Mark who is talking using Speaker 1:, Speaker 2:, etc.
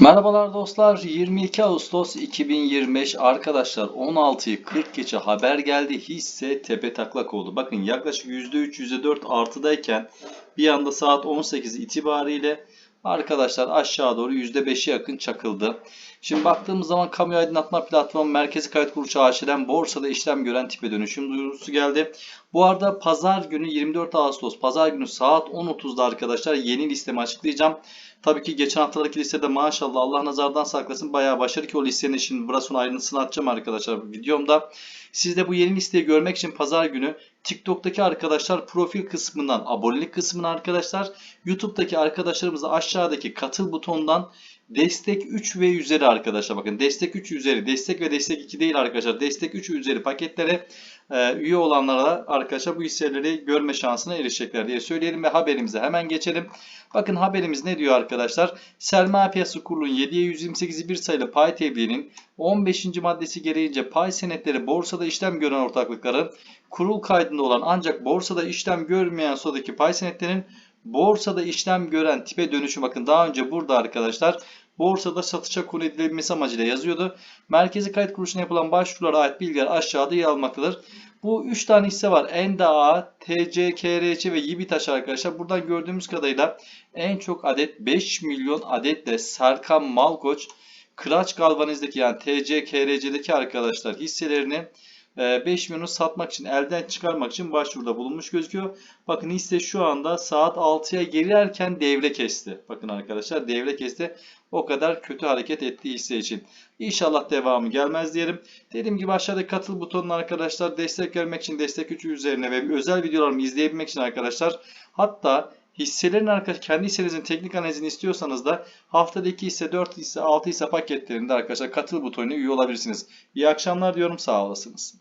Speaker 1: Merhabalar dostlar. 22 Ağustos 2025 arkadaşlar 16'yı 40 geçe haber geldi. Hisse tepe taklak oldu. Bakın yaklaşık %3 %4 artıdayken bir anda saat 18 itibariyle arkadaşlar aşağı doğru %5'e yakın çakıldı. Şimdi baktığımız zaman kamu aydınlatma platformu Merkezi Kayıt Kuruluşu AŞ'den borsada işlem gören tipe dönüşüm duyurusu geldi. Bu arada pazar günü 24 Ağustos pazar günü saat 10.30'da arkadaşlar yeni listemi açıklayacağım. Tabii ki geçen haftalık listede maşallah Allah nazardan saklasın bayağı başarı ki o listenin şimdi burasının ayrıntısını atacağım arkadaşlar bu videomda. Siz de bu yeni listeyi görmek için pazar günü TikTok'taki arkadaşlar profil kısmından abonelik kısmına arkadaşlar YouTube'daki arkadaşlarımıza aşağıdaki katıl butonundan Destek 3 ve üzeri arkadaşlar bakın destek 3 üzeri destek ve destek 2 değil arkadaşlar destek 3 üzeri paketlere e, üye olanlara arkadaşlar bu hisseleri görme şansına erişecekler diye söyleyelim ve haberimize hemen geçelim. Bakın haberimiz ne diyor arkadaşlar? Sermaye Piyasası Kurulu'nun 7'ye 128'i bir sayılı pay tebliğinin 15. maddesi gereğince pay senetleri borsada işlem gören ortaklıkların kurul kaydında olan ancak borsada işlem görmeyen sodaki pay senetlerinin borsada işlem gören tipe dönüşü bakın daha önce burada arkadaşlar borsada satışa konu edilebilmesi amacıyla yazıyordu. Merkezi Kayıt Kuruluşu'na yapılan başvurulara ait bilgiler aşağıda yer almaktadır. Bu 3 tane hisse var. ENDA, TC, KRC ve YİBİTAŞ arkadaşlar. Buradan gördüğümüz kadarıyla en çok adet 5 milyon adetle Serkan Malkoç Kıraç Galvaniz'deki yani TC, KRC'deki arkadaşlar hisselerini 5 milyonu satmak için elden çıkarmak için başvuruda bulunmuş gözüküyor. Bakın hisse şu anda saat 6'ya gelirken devre kesti. Bakın arkadaşlar devre kesti. O kadar kötü hareket ettiği hisse için. İnşallah devamı gelmez diyelim. Dediğim gibi aşağıda katıl butonuna arkadaşlar destek vermek için destek 3 üzerine ve özel videolarımı izleyebilmek için arkadaşlar hatta hisselerin arkadaşlar kendi hissenizin teknik analizini istiyorsanız da haftada 2 hisse, 4 hisse, 6 hisse paketlerinde arkadaşlar katıl butonuna üye olabilirsiniz. İyi akşamlar diyorum sağ olasınız.